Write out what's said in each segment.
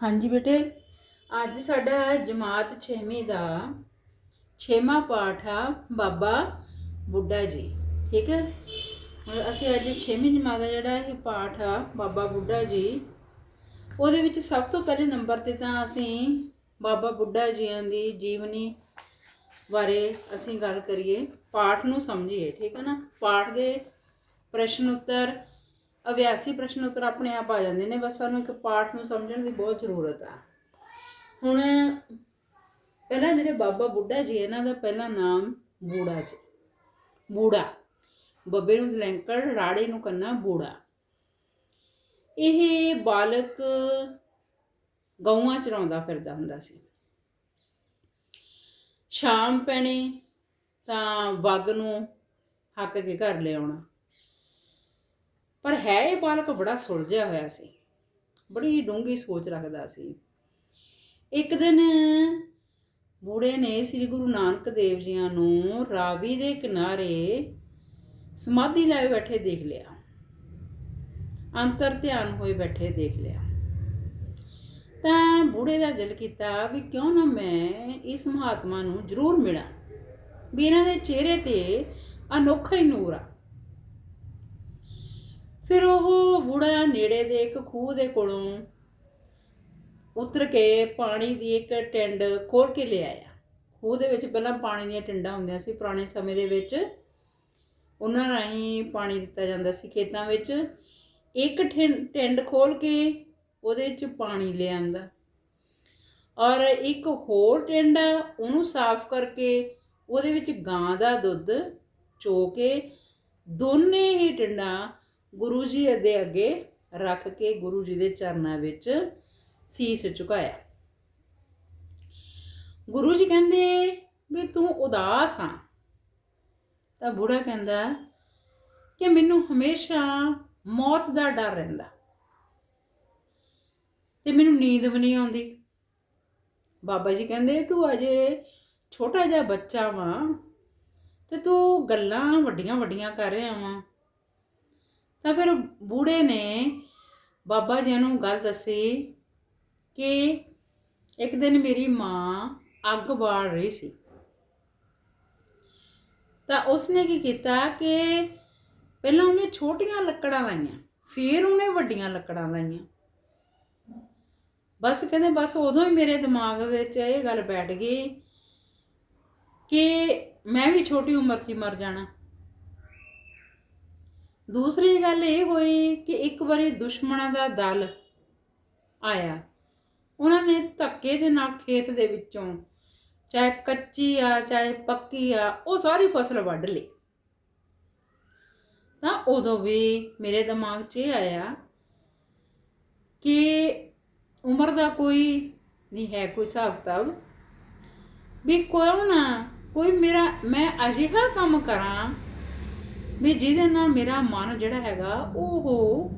ਹਾਂਜੀ ਬੇਟੇ, ਅੱਜ ਸਾਡਾ ਜਮਾਤ 6ਵੀਂ ਦਾ 6ਵਾਂ ਪਾਠ ਆ ਬਾਬਾ ਬੁੱਢਾ ਜੀ, ਠੀਕ ਹੈ? ਹੁਣ ਅਸੀਂ ਅੱਜ 6ਵੀਂ ਜਮਾਤ ਦਾ ਜਿਹੜਾ ਇਹ ਪਾਠ ਆ ਬਾਬਾ ਬੁੱਢਾ ਜੀ, ਉਹਦੇ ਵਿੱਚ ਸਭ ਤੋਂ ਪਹਿਲੇ ਨੰਬਰ ਤੇ ਤਾਂ ਅਸੀਂ ਬਾਬਾ ਬੁੱਢਾ ਜੀਆਂ ਦੀ ਜੀਵਨੀ ਬਾਰੇ ਅਸੀਂ ਗੱਲ ਕਰੀਏ, ਪਾਠ ਨੂੰ ਸਮਝੀਏ, ਠੀਕ ਹੈ ਨਾ? ਪਾਠ ਦੇ ਪ੍ਰਸ਼ਨ ਉੱਤਰ ਅਭਿਆਸੀ ਪ੍ਰਸ਼ਨ ਉੱਤਰ ਆਪਣੇ ਆਪ ਆ ਜਾਂਦੇ ਨੇ, ਬਸ ਸਾਨੂੰ ਇੱਕ ਪਾਠ ਨੂੰ ਸਮਝਣ ਦੀ ਬਹੁਤ ਜ਼ਰੂਰਤ ਆ। ਹੁਣ ਪਹਿਲਾਂ ਜਿਹੜੇ ਬਾਬਾ ਬੁੱਢਾ ਜੀ, ਇਹਨਾਂ ਦਾ ਪਹਿਲਾ ਨਾਮ ਬੂੜਾ ਸੀ। ਬੂੜਾ, ਬੱਬੇ ਨੂੰ ਲੈਂਕੜ, ਰਾੜੇ ਨੂੰ ਕੰਨਾ ਬੂੜਾ। ਇਹ ਬਾਲਕ ਗਊਆਂ ਚਰਾਉਂਦਾ ਫਿਰਦਾ ਹੁੰਦਾ ਸੀ। ਸ਼ਾਮ ਪੈਣੀ ਤਾਂ ਵਗ ਨੂੰ ਹੱਕ ਕੇ ਘਰ ਲਿਆਉਣਾ। ਪਰ ਹੈ ਇਹ ਬਾਲਕ ਬੜਾ ਸੁਲਝਿਆ ਹੋਇਆ ਸੀ। ਬੜੀ ਡੂੰਘੀ ਸੋਚ ਰੱਖਦਾ ਸੀ। ਇੱਕ ਦਿਨ ਬੂੜੇ ਨੇ ਸ੍ਰੀ ਗੁਰੂ ਨਾਨਕ ਦੇਵ ਜੀਆਂ ਨੂੰ ਰਾਵੀ ਦੇ ਕਿਨਾਰੇ ਸਮਾਧੀ ਲਾਏ ਬੈਠੇ ਦੇਖ ਲਿਆ। ਅੰਤਰ ਧਿਆਨ ਹੋਏ ਬੈਠੇ ਦੇਖ ਲਿਆ। ਤਾਂ ਬੂੜੇ ਦਾ ਦਿਲ ਕੀਤਾ ਵੀ ਕਿਉਂ ਨਾ ਮੈਂ ਇਸ ਮਹਾਤਮਾ ਨੂੰ ਜ਼ਰੂਰ ਮਿਲਾਂ। ਵੀ ਇਹਨਾਂ ਦੇ ਚਿਹਰੇ ਤੇ ਅਨੋਖਾ ਹੀ ਨੂਰ ਆ। ਫਿਰ ਉਹ ਬੁੜਾ ਨੇੜੇ ਦੇ ਇੱਕ ਖੂਹ ਦੇ ਕੋਲੋਂ ਉਤਰ ਕੇ ਪਾਣੀ ਦੀ ਇੱਕ ਟਿੰਡ ਖੋਲ ਕੇ ਲਿਆਇਆ ਖੂਹ ਦੇ ਵਿੱਚ ਪਹਿਲਾਂ ਪਾਣੀ ਦੀਆਂ ਟਿੰਡਾਂ ਹੁੰਦੀਆਂ ਸੀ ਪੁਰਾਣੇ ਸਮੇਂ ਦੇ ਵਿੱਚ ਉਹਨਾਂ ਰਾਹੀਂ ਪਾਣੀ ਦਿੱਤਾ ਜਾਂਦਾ ਸੀ ਖੇਤਾਂ ਵਿੱਚ। ਇੱਕ ਠਿੰ- ਟਿੰਡ ਖੋਲ ਕੇ ਉਹਦੇ ਵਿੱਚ ਪਾਣੀ ਲਿਆਂਦਾ ਔਰ ਇੱਕ ਹੋਰ ਟਿੰਡ ਆ, ਉਹਨੂੰ ਸਾਫ਼ ਕਰਕੇ ਉਹਦੇ ਵਿੱਚ ਗਾਂ ਦਾ ਦੁੱਧ ਚੋ ਕੇ ਦੋਨੇ ਹੀ ਟਿੰਡਾਂ ਗੁਰੂ ਜੀ ਦੇ ਅੱਗੇ ਰੱਖ ਕੇ ਗੁਰੂ ਜੀ ਦੇ ਚਰਨਾਂ ਵਿੱਚ ਸੀਸ ਝੁਕਾਇਆ। ਗੁਰੂ ਜੀ ਕਹਿੰਦੇ ਵੀ ਤੂੰ ਉਦਾਸ ਆ। ਤਾਂ ਬੁੜਾ ਕਹਿੰਦਾ ਕਿ ਮੈਨੂੰ ਹਮੇਸ਼ਾ ਮੌਤ ਦਾ ਡਰ ਰਹਿੰਦਾ ਤੇ ਮੈਨੂੰ ਨੀਂਦ ਵੀ ਨਹੀਂ ਆਉਂਦੀ। ਬਾਬਾ ਜੀ ਕਹਿੰਦੇ ਤੂੰ ਅਜੇ ਛੋਟਾ ਜਿਹਾ ਬੱਚਾ ਵਾਂ ਤੇ ਤੂੰ ਗੱਲਾਂ ਵੱਡੀਆਂ ਵੱਡੀਆਂ ਕਰ ਰਿਹਾ ਵਾਂ। ਤਾਂ ਫਿਰ ਬੂੜੇ ਨੇ ਬਾਬਾ ਜੀ ਨੂੰ ਗੱਲ ਦੱਸੀ ਕਿ ਇੱਕ ਦਿਨ ਮੇਰੀ ਮਾਂ ਅੱਗ ਬਾਲ ਰਹੀ ਸੀ। ਤਾਂ ਉਸਨੇ ਕੀ ਕੀਤਾ ਕਿ ਪਹਿਲਾਂ ਉਹਨੇ ਛੋਟੀਆਂ ਲੱਕੜਾਂ ਲਾਈਆਂ, ਫਿਰ ਉਹਨੇ ਵੱਡੀਆਂ ਲੱਕੜਾਂ ਲਾਈਆਂ। ਬਸ ਕਹਿੰਦੇ ਬਸ ਉਦੋਂ ਹੀ ਮੇਰੇ ਦਿਮਾਗ ਵਿੱਚ ਇਹ ਗੱਲ ਬੈਠ ਗਈ ਕਿ ਮੈਂ ਵੀ ਛੋਟੀ ਉਮਰ 'ਚ ਹੀ ਮਰ ਜਾਣਾ। ਦੂਸਰੀ ਗੱਲ ਇਹ ਹੋਈ ਕਿ ਇੱਕ ਵਾਰੀ ਦੁਸ਼ਮਣਾਂ ਦਾ ਦਲ ਆਇਆ। ਉਹਨਾਂ ਨੇ ਧੱਕੇ ਦੇ ਨਾਲ ਖੇਤ ਦੇ ਵਿੱਚੋਂ ਚਾਹੇ ਕੱਚੀ ਆ, ਚਾਹੇ ਪੱਕੀ ਆ, ਉਹ ਸਾਰੀ ਫਸਲ ਵੱਢ ਲਈ। ਤਾਂ ਉਦੋਂ ਵੀ ਮੇਰੇ ਦਿਮਾਗ 'ਚ ਇਹ ਆਇਆ ਕਿ ਉਮਰ ਦਾ ਕੋਈ ਨਹੀਂ ਹੈ, ਕੋਈ ਹਿਸਾਬ ਕਿਤਾਬ, ਵੀ ਕੋਈ ਨਾ ਕੋਈ ਮੇਰਾ, ਮੈਂ ਅਜਿਹਾ ਕੰਮ ਕਰਾਂ ਵੀ ਜਿਹਦੇ ਨਾਲ ਮੇਰਾ ਮਨ ਜਿਹੜਾ ਹੈਗਾ ਉਹ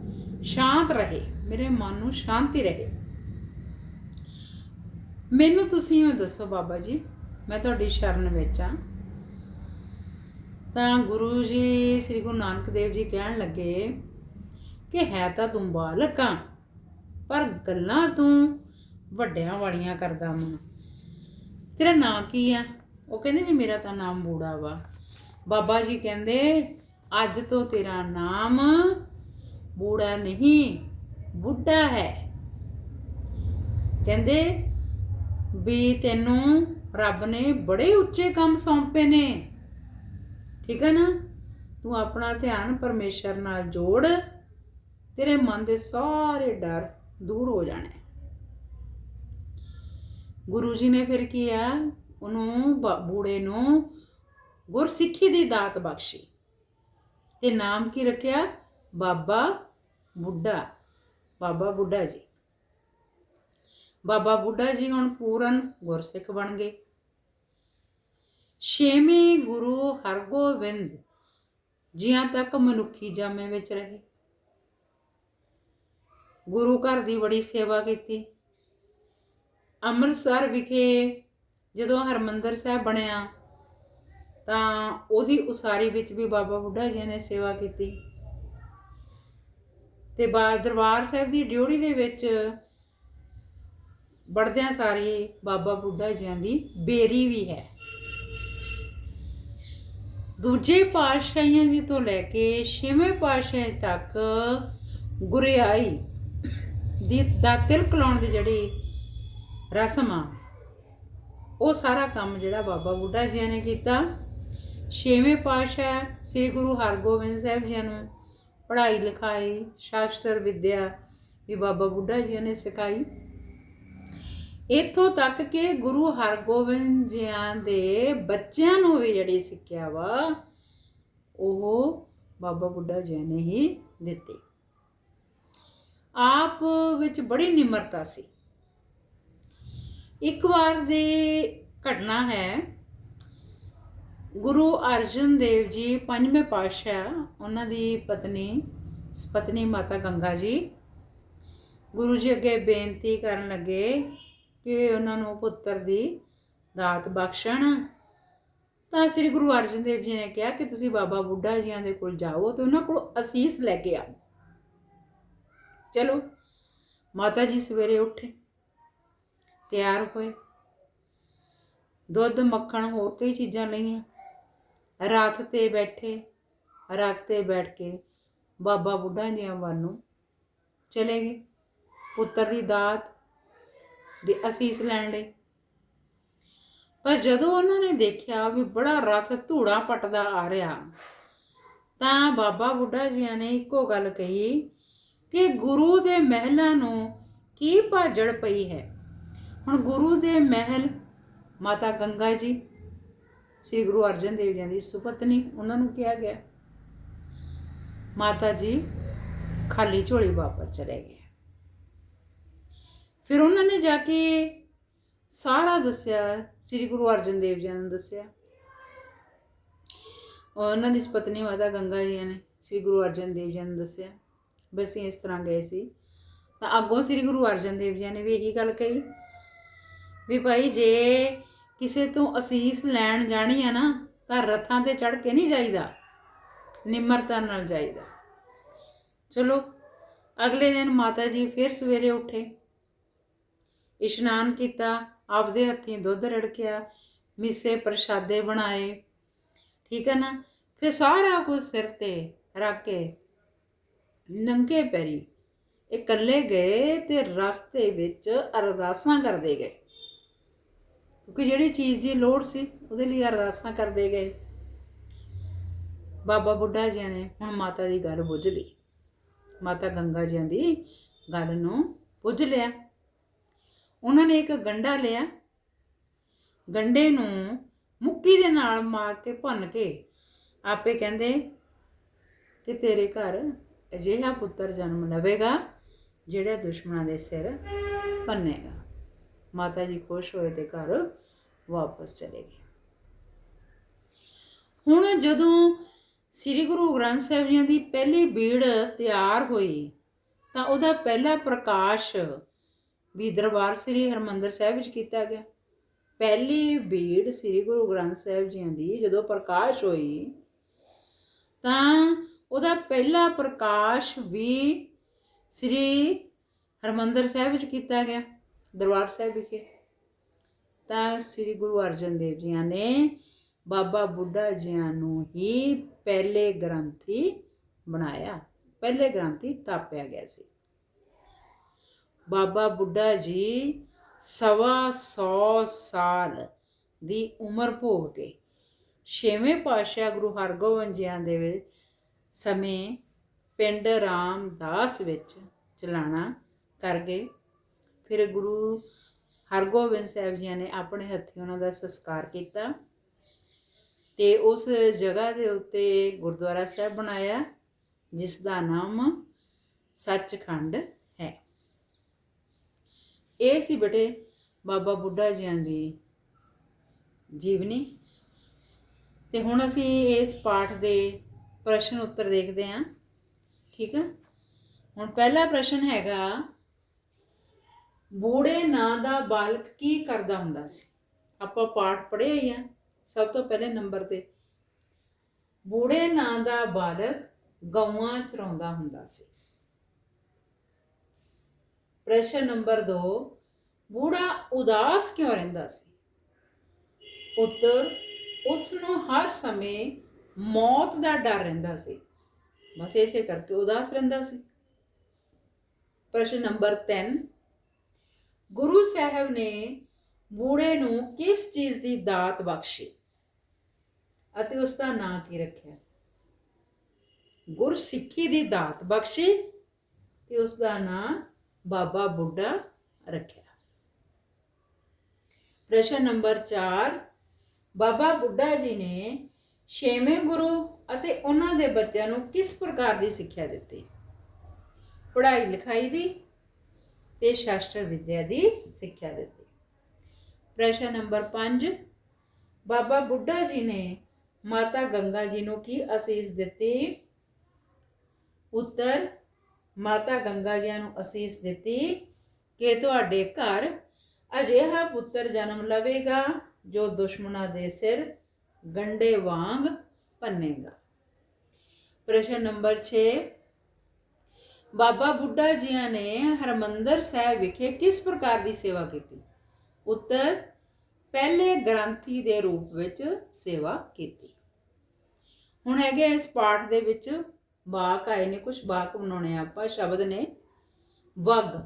ਸ਼ਾਂਤ ਰਹੇ, ਮੇਰੇ ਮਨ ਨੂੰ ਸ਼ਾਂਤੀ ਰਹੇ। ਮੈਨੂੰ ਤੁਸੀਂ ਉਹ ਦੱਸੋ ਬਾਬਾ ਜੀ, ਮੈਂ ਤੁਹਾਡੀ ਸ਼ਰਨ ਵਿੱਚ ਆ ਤਾਂ ਗੁਰੂ ਜੀ, ਸ੍ਰੀ ਗੁਰੂ ਨਾਨਕ ਦੇਵ ਜੀ ਕਹਿਣ ਲੱਗੇ ਕਿ ਹੈ ਤਾਂ ਤੂੰ ਬਾਲਕ ਆ, ਪਰ ਗੱਲਾਂ ਤੂੰ ਵੱਡਿਆਂ ਵਾਲੀਆਂ ਕਰਦਾ ਵਾਂ। ਤੇਰਾ ਨਾਂ ਕੀ ਆ? ਉਹ ਕਹਿੰਦੇ ਜੀ, ਮੇਰਾ ਤਾਂ ਨਾਮ ਬੂੜਾ ਵਾ। ਬਾਬਾ ਜੀ ਕਹਿੰਦੇ ਅੱਜ ਤੋਂ ਤੇਰਾ ਨਾਮ ਬੂੜਾ ਨਹੀਂ, ਬੁੱਢਾ ਹੈ। ਕਹਿੰਦੇ ਵੀ ਤੈਨੂੰ ਰੱਬ ਨੇ ਬੜੇ ਉੱਚੇ ਕੰਮ ਸੌਂਪੇ ਨੇ। ਠੀਕ ਹੈ ਨਾ? ਤੂੰ ਆਪਣਾ ਧਿਆਨ ਪਰਮੇਸ਼ਰ ਨਾਲ ਜੋੜ। ਤੇਰੇ ਮਨ ਦੇ ਸਾਰੇ ਡਰ ਦੂਰ ਹੋ ਜਾਣੇ। ਗੁਰੂ ਜੀ ਨੇ ਫਿਰ ਕੀ ਆ? ਉਹਨੂੰ ਬ- ਬੂੜੇ ਨੂੰ ਗੁਰਸਿੱਖੀ ਦੀ ਦਾਤ ਬਖਸ਼ੀ। ਤੇ ਨਾਮ ਕੀ ਰੱਖਿਆ? ਬਾਬਾ ਬੁੱਢਾ। ਬਾਬਾ ਬੁੱਢਾ ਜੀ। ਬਾਬਾ ਬੁੱਢਾ ਜੀ ਹੁਣ ਪੂਰਨ ਗੁਰਸਿੱਖ ਬਣ ਗਏ। ਛੇਵੇਂ ਗੁਰੂ ਹਰਗੋਬਿੰਦ ਜੀਆਂ ਤੱਕ ਮਨੁੱਖੀ ਜਾਮੇ ਵਿੱਚ ਰਹੇ। ਗੁਰੂ ਘਰ ਦੀ ਬੜੀ ਸੇਵਾ ਕੀਤੀ। ਅੰਮ੍ਰਿਤਸਰ ਵਿਖੇ ਜਦੋਂ ਹਰਮੰਦਰ ਸਾਹਿਬ ਬਣਿਆ ਤਾਂ ਉਹਦੀ ਉਸਾਰੀ ਵਿੱਚ ਵੀ ਬਾਬਾ ਬੁੱਢਾ ਜੀ ਨੇ ਸੇਵਾ ਕੀਤੀ। ਤੇ ਬਾ ਦਰਬਾਰ ਸਾਹਿਬ ਦੀ ਡਿਊੜੀ ਦੇ ਵਿੱਚ ਵੜਦਿਆਂ ਸਾਰੀ ਬਾਬਾ ਬੁੱਢਾ ਜੀਆਂ ਦੀ ਬੇਰੀ ਵੀ ਹੈ। ਦੂਜੇ ਪਾਤਸ਼ਾਹੀਆਂ ਜੀ ਤੋਂ ਲੈ ਕੇ ਛੇਵੇਂ ਪਾਤਸ਼ਾਹੀ ਤੱਕ ਗੁਰਿਆਈ ਦੀ ਦਾ ਤਿਲਕ ਲਾਉਣ ਦੀ ਜਿਹੜੀ ਰਸਮ ਆ, ਉਹ ਸਾਰਾ ਕੰਮ ਜਿਹੜਾ ਬਾਬਾ ਬੁੱਢਾ ਜੀ ਨੇ ਕੀਤਾ। ਛੇਵੇਂ ਪਾਤਸ਼ਾਹ ਸ੍ਰੀ ਗੁਰੂ ਹਰਗੋਬਿੰਦ ਸਾਹਿਬ ਜੀ ਨੂੰ ਪੜ੍ਹਾਈ ਲਿਖਾਈ, ਸ਼ਾਸਤਰ ਵਿਦਿਆ ਵੀ ਬਾਬਾ ਬੁੱਢਾ ਜੀ ਨੇ ਸਿਖਾਈ। ਇੱਥੋਂ ਤੱਕ ਕਿ ਗੁਰੂ ਹਰਗੋਬਿੰਦ ਜੀਆਂ ਦੇ ਬੱਚਿਆਂ ਨੂੰ ਵੀ ਜਿਹੜੀ ਸਿੱਖਿਆ ਵਾ, ਉਹ ਬਾਬਾ ਬੁੱਢਾ ਜੀ ਨੇ ਹੀ ਦਿੱਤੀ। ਆਪ ਵਿੱਚ ਬੜੀ ਨਿਮਰਤਾ ਸੀ। ਇੱਕ ਵਾਰ ਦੀ ਘਟਨਾ ਹੈ ਗੁਰੂ ਅਰਜਨ ਦੇਵ ਜੀ ਪੰਜਵੇਂ ਪਾਤਸ਼ਾਹ ਉਹਨਾਂ ਦੀ ਪਤਨੀ ਪਤਨੀ ਮਾਤਾ ਗੰਗਾ ਜੀ। ਗੁਰੂ ਜੀ ਅੱਗੇ ਬੇਨਤੀ ਕਰਨ ਲੱਗੇ ਕਿ ਉਹਨਾਂ ਨੂੰ ਪੁੱਤਰ ਦੀ ਦਾਤ ਬਖਸ਼ਣ। ਤਾਂ ਸ੍ਰੀ ਗੁਰੂ ਅਰਜਨ ਦੇਵ ਜੀ ਨੇ ਕਿਹਾ ਕਿ ਤੁਸੀਂ ਬਾਬਾ ਬੁੱਢਾ ਜੀਆਂ ਦੇ ਕੋਲ ਜਾਓ ਤੇ ਉਹਨਾਂ ਕੋਲ ਅਸੀਸ ਲੈ ਕੇ ਆਓ। ਚਲੋ, ਮਾਤਾ ਜੀ ਸਵੇਰੇ ਉੱਠੇ, ਤਿਆਰ ਹੋਏ। ਦੁੱਧ ਮੱਖਣ ਹੋਰ ਕਈ ਚੀਜ਼ਾਂ ਲਈਆਂ। ਰਥ ਤੇ ਬੈਠੇ, ਰਾਤ ਤੇ ਬੈਠ ਕੇ ਬਾਬਾ ਬੁੱਢਾ ਜੀਆਂ ਵੱਲ ਨੂੰ ਚਲੇ ਗਏ। ਪੁੱਤਰ ਦੀ ਦਾਤ ਦੀ ਅਸੀਸ ਲੈਣ ਲਈ। ਪਰ ਜਦੋਂ ਉਹਨਾਂ ਨੇ ਦੇਖਿਆ ਵੀ ਬੜਾ ਰਥ ਧੂੜਾ ਪਟਦਾ ਆ ਰਿਹਾ, ਤਾਂ ਬਾਬਾ ਬੁੱਢਾ ਜੀਆਂ ਨੇ ਇੱਕੋ ਗੱਲ ਕਹੀ ਕਿ ਗੁਰੂ ਦੇ ਮਹਿਲਾਂ ਨੂੰ ਕੀ ਭਾਜੜ ਪਈ ਹੈ? ਹੁਣ ਗੁਰੂ ਦੇ ਮਹਿਲ ਮਾਤਾ ਗੰਗਾ ਜੀ ਸ੍ਰੀ ਗੁਰੂ ਅਰਜਨ ਦੇਵ ਜੀ ਦੀ ਸੁਪਤਨੀ, ਉਹਨਾਂ ਨੂੰ ਕਿਹਾ ਗਿਆ। ਮਾਤਾ ਜੀ, ਖਾਲੀ ਝੋਲੀ ਵਾਪਸ ਚਲੇ ਗਏ। ਫਿਰ ਉਹਨਾਂ ਨੇ ਜਾ ਕੇ ਸਾਰਾ ਦੱਸਿਆ, ਸ੍ਰੀ ਗੁਰੂ ਅਰਜਨ ਦੇਵ ਜੀ ਨੂੰ ਦੱਸਿਆ। ਉਹਨਾਂ ਦੀ ਪਤਨੀ ਮਾਤਾ ਗੰਗਾ ਜੀ ਨੇ ਸ੍ਰੀ ਗੁਰੂ ਅਰਜਨ ਦੇਵ ਜੀ ਨੂੰ ਦੱਸਿਆ। ਵੀ ਅਸੀਂ ਇਸ ਤਰ੍ਹਾਂ ਗਏ ਸੀ। ਤਾਂ ਅੱਗੋਂ ਸ੍ਰੀ ਗੁਰੂ ਅਰਜਨ ਦੇਵ ਜੀ ਨੇ ਵੀ ਇਹੀ ਗੱਲ ਕਹੀ ਵੀ ਭਾਈ ਜੇ ਕਿਸੇ ਤੋਂ ਅਸੀਸ ਲੈਣ ਜਾਣੀ ਆ ਨਾ, ਤਾਂ ਰਥਾਂ ਤੇ ਚੜ ਕੇ ਨਹੀਂ ਜਾਈਦਾ। ਨਿਮਰਤਾ ਨਾਲ ਜਾਈਦਾ। ਚਲੋ, ਅਗਲੇ ਦਿਨ ਮਾਤਾ ਜੀ ਫਿਰ ਸਵੇਰੇ ਉੱਠੇ। ਇਸ਼ਨਾਨ ਕੀਤਾ, ਆਪਦੇ ਹੱਥੀਂ ਦੁੱਧ ਰੜਕਿਆ, ਮਿੱਸੇ ਪ੍ਰਸ਼ਾਦੇ ਬਣਾਏ। ਠੀਕ ਹੈ ਨਾ? ਫਿਰ ਸਾਰਾ ਕੁਝ ਸਿਰ ਤੇ ਰੱਖ ਕੇ ਨੰਗੇ ਪੈਰੀ ਇਕੱਲੇ ਗਏ ਤੇ ਰਸਤੇ ਵਿੱਚ ਅਰਦਾਸਾਂ ਕਰਦੇ ਗਏ। ਕਿਉਂਕਿ ਜਿਹੜੀ ਚੀਜ਼ ਦੀ ਲੋੜ ਸੀ, ਉਹਦੇ ਲਈ ਅਰਦਾਸਾਂ ਕਰਦੇ ਗਏ। ਬਾਬਾ ਬੁੱਢਾ ਜੀ ਨੇ ਹੁਣ ਮਾਤਾ ਦੀ ਗੱਲ ਬੁੱਝ ਲਈ। ਮਾਤਾ ਗੰਗਾ ਜੀ ਦੀ ਗੱਲ ਨੂੰ ਬੁੱਝ ਲਿਆ। ਉਹਨਾਂ ਨੇ ਇੱਕ ਗੰਡਾ ਲਿਆ। ਗੰਡੇ ਨੂੰ ਮੁੱਕੀ ਦੇ ਨਾਲ ਮਾਰ ਕੇ ਭੰਨ ਕੇ ਆਪੇ ਕਹਿੰਦੇ ਕਿ ਤੇਰੇ ਘਰ ਅਜਿਹਾ ਪੁੱਤਰ ਜਨਮ ਲਵੇਗਾ, ਜਿਹੜਾ ਦੁਸ਼ਮਣਾਂ ਦੇ ਸਿਰ ਭੰਨੇਗਾ। ਮਾਤਾ ਜੀ ਖੁਸ਼ ਹੋਏ ਤੇ ਘਰ ਵਾਪਸ ਚਲੇ ਗਏ। ਹੁਣ ਜਦੋਂ ਸ੍ਰੀ ਗੁਰੂ ਗ੍ਰੰਥ ਸਾਹਿਬ ਜੀ ਦੀ ਪਹਿਲੀ ਬੀੜ ਤਿਆਰ ਹੋਈ, ਤਾਂ ਉਹਦਾ ਪਹਿਲਾ ਪ੍ਰਕਾਸ਼ ਵੀ ਦਰਬਾਰ ਸ੍ਰੀ ਹਰਮੰਦਰ ਸਾਹਿਬ ਵਿੱਚ ਕੀਤਾ ਗਿਆ। ਪਹਿਲੀ ਬੀੜ ਸ੍ਰੀ ਗੁਰੂ ਗ੍ਰੰਥ ਸਾਹਿਬ ਜੀ ਦੀ ਜਦੋਂ ਪ੍ਰਕਾਸ਼ ਹੋਈ, ਤਾਂ ਉਹਦਾ ਪਹਿਲਾ ਪ੍ਰਕਾਸ਼ ਵੀ ਸ੍ਰੀ ਹਰਮੰਦਰ ਸਾਹਿਬ ਵਿੱਚ ਕੀਤਾ ਗਿਆ, ਦਰਬਾਰ ਸਾਹਿਬ ਵਿਖੇ। ਤਾਂ ਸ੍ਰੀ ਗੁਰੂ ਅਰਜਨ ਦੇਵ ਜੀ ਨੇ ਬਾਬਾ ਬੁੱਢਾ ਜੀ ਨੂੰ ਹੀ ਪਹਿਲੇ ਗ੍ਰੰਥੀ ਬਣਾਇਆ। ਪਹਿਲੇ ਗ੍ਰੰਥੀ ਤਾਪਿਆ ਗਿਆ ਸੀ। ਬਾਬਾ ਬੁੱਢਾ ਜੀ ਸਵਾ ਸੌ ਸਾਲ ਦੀ ਉਮਰ ਭੋਗ ਕੇ ਛੇਵੇਂ ਪਾਤਸ਼ਾਹ ਗੁਰੂ ਹਰਗੋਬਿੰਦ ਜੀ ਦੇ ਵਿੱਚ ਸਮੇਂ ਪਿੰਡ ਰਾਮਦਾਸ ਵਿੱਚ ਚਲਾਣਾ ਕਰ ਗਏ। ਫਿਰ ਗੁਰੂ ਹਰਗੋਬਿੰਦ ਸਾਹਿਬ ਜੀ ਨੇ ਆਪਣੇ ਹੱਥੀਂ ਉਹਨਾਂ ਦਾ ਸੰਸਕਾਰ ਕੀਤਾ ਤੇ ਉਸ ਜਗ੍ਹਾ ਦੇ ਉੱਤੇ ਗੁਰਦੁਆਰਾ ਸਾਹਿਬ ਬਣਾਇਆ, ਜਿਸ ਦਾ ਨਾਮ ਸੱਚਖੰਡ ਹੈ। ਇਹ ਸੀ ਬੇਟੇ ਬਾਬਾ ਬੁੱਢਾ ਜੀਆਂ ਦੀ ਜੀਵਨੀ। ਤੇ ਹੁਣ ਅਸੀਂ ਇਸ ਪਾਠ ਦੇ ਪ੍ਰਸ਼ਨ ਉੱਤਰ ਦੇਖਦੇ ਹਾਂ। ਠੀਕ ਆ? ਹੁਣ ਪਹਿਲਾ ਪ੍ਰਸ਼ਨ ਹੈਗਾ ਬੂੜੇ ਨਾਂ ਦਾ ਬਾਲਕ ਕੀ ਕਰਦਾ ਹੁੰਦਾ ਸੀ? ਆਪਾਂ ਪਾਠ ਪੜ੍ਹੇ ਹੀ ਆ, ਸਭ ਤੋਂ ਪਹਿਲੇ ਨੰਬਰ ਤੇ। ਬੂੜੇ ਨਾਂ ਦਾ ਬਾਲਕ ਗਊਆਂ ਚਰਾਉਂਦਾ ਹੁੰਦਾ ਸੀ। ਪ੍ਰਸ਼ਨ ਨੰਬਰ 2 ਬੂੜਾ ਉਦਾਸ ਕਿਉਂ ਰਹਿੰਦਾ ਸੀ? ਪੁੱਤਰ ਉਸ ਨੂੰ ਹਰ ਸਮੇਂ ਮੌਤ ਦਾ ਡਰ ਰਹਿੰਦਾ ਸੀ। ਬਸ ਇਸੇ ਕਰਕੇ ਉਦਾਸ ਰਹਿੰਦਾ ਸੀ। ਪ੍ਰਸ਼ਨ ਨੰਬਰ 3 ਗੁਰੂ ਸਾਹਿਬ ਨੇ ਬੂੜੇ ਨੂੰ ਕਿਸ ਚੀਜ਼ ਦੀ ਦਾਤ ਬਖਸ਼ੀ ਅਤੇ ਉਸ ਦਾ ਨਾਂ ਕੀ ਰੱਖਿਆ? ਗੁਰਸਿੱਖੀ ਦੀ ਦਾਤ ਬਖਸ਼ੀ ਤੇ ਉਸ ਦਾ ਨਾਂ ਬਾਬਾ ਬੁੱਢਾ ਰੱਖਿਆ। ਪ੍ਰਸ਼ਨ ਨੰਬਰ 4 ਬਾਬਾ ਬੁੱਢਾ ਜੀ ਨੇ ਛੇਵੇਂ ਗੁਰੂ ਅਤੇ ਉਹਨਾਂ ਦੇ ਬੱਚਿਆਂ ਨੂੰ ਕਿਸ ਪ੍ਰਕਾਰ ਦੀ ਸਿੱਖਿਆ ਦਿੱਤੀ? ਪੜ੍ਹਾਈ ਲਿਖਾਈ ਦੀ ਤੇ ਸ਼ਾਸਤਰ ਵਿਦਿਆ ਦੀ ਸਿੱਖਿਆ ਦਿੱਤੀ। ਪ੍ਰਸ਼ਨ ਨੰਬਰ 5 ਬਾਬਾ ਬੁੱਢਾ ਜੀ ਨੇ ਮਾਤਾ ਗੰਗਾ ਜੀ ਨੂੰ ਕੀ ਅਸੀਸ ਦਿੱਤੀ? ਉੱਤਰ, ਮਾਤਾ ਗੰਗਾ ਜੀ ਨੂੰ ਅਸੀਸ ਦਿੱਤੀ ਕਿ ਤੁਹਾਡੇ ਘਰ ਅਜਿਹਾ ਪੁੱਤਰ ਜਨਮ ਲਵੇਗਾ ਜੋ ਦੁਸ਼ਮਣਾਂ ਦੇ ਸਿਰ ਗੰਡੇ ਵਾਂਗ ਭੰਨੇਗਾ। ਪ੍ਰਸ਼ਨ ਨੰਬਰ 6 ਬਾਬਾ ਬੁੱਢਾ ਜੀਆਂ ਨੇ ਹਰਮੰਦਰ ਸਾਹਿਬ ਵਿਖੇ ਕਿਸ ਪ੍ਰਕਾਰ ਦੀ ਸੇਵਾ ਕੀਤੀ? ਉੱਤਰ, ਪਹਿਲੇ ਗ੍ਰੰਥੀ ਦੇ ਰੂਪ ਵਿੱਚ ਸੇਵਾ ਕੀਤੀ। ਹੁਣ ਹੈਗੇ ਇਸ ਪਾਠ ਦੇ ਵਿੱਚ, ਵਾਕ ਆਏ ਨੇ ਕੁਝ ਵਾਕ ਬਣਾਉਣੇ ਆ ਆਪਾਂ, ਸ਼ਬਦ ਨੇ ਵਗ।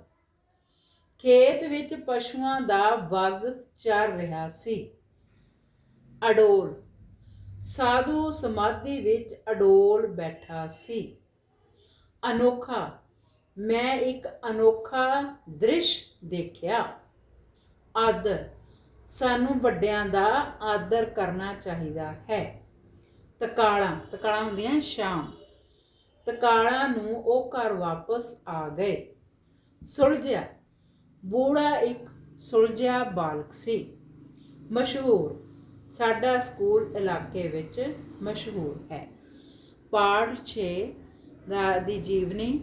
ਖੇਤ ਵਿੱਚ ਪਸ਼ੂਆਂ ਦਾ ਵਗ ਚਰ ਰਿਹਾ ਸੀ। ਅਡੋਲ। ਸਾਧੂ ਸਮਾਧੀ ਵਿੱਚ ਅਡੋਲ ਬੈਠਾ ਸੀ। ਅਨੋਖਾ। ਮੈਂ ਇੱਕ ਅਨੋਖਾ ਦ੍ਰਿਸ਼ ਦੇਖਿਆ। ਆਦਰ। ਸਾਨੂੰ ਵੱਡਿਆਂ ਦਾ ਆਦਰ ਕਰਨਾ ਚਾਹੀਦਾ ਹੈ। ਤਕਾਲਾ। ਤਕਾਲਾ ਹੁੰਦੀਆਂ ਸ਼ਾਮ। ਤਕਾਲਾ ਨੂੰ ਉਹ ਘਰ ਵਾਪਸ ਆ ਗਏ। ਸੁਲਝਿਆ। ਬੂੜਾ ਇੱਕ ਸੁਲਝਿਆ ਬਾਲਕ ਸੀ। ਮਸ਼ਹੂਰ। ਸਾਡਾ ਸਕੂਲ ਇਲਾਕੇ ਵਿੱਚ ਮਸ਼ਹੂਰ ਹੈ। ਪਾਠ 6 ਦਾ ਦੀ ਜੀਵਨੀ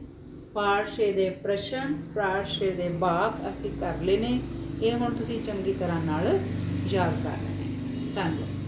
ਪਾਠ 6 ਦੇ ਪ੍ਰਸ਼ਨ ਪਾਠ 6 ਦੇ ਬਾਗ ਅਸੀਂ ਕਰ ਲਏ ਇਹ ਹੁਣ ਤੁਸੀਂ ਚੰਗੀ ਤਰ੍ਹਾਂ ਨਾਲ ਯਾਦ ਕਰ ਲੈਣੇ। ਧੰਨਵਾਦ।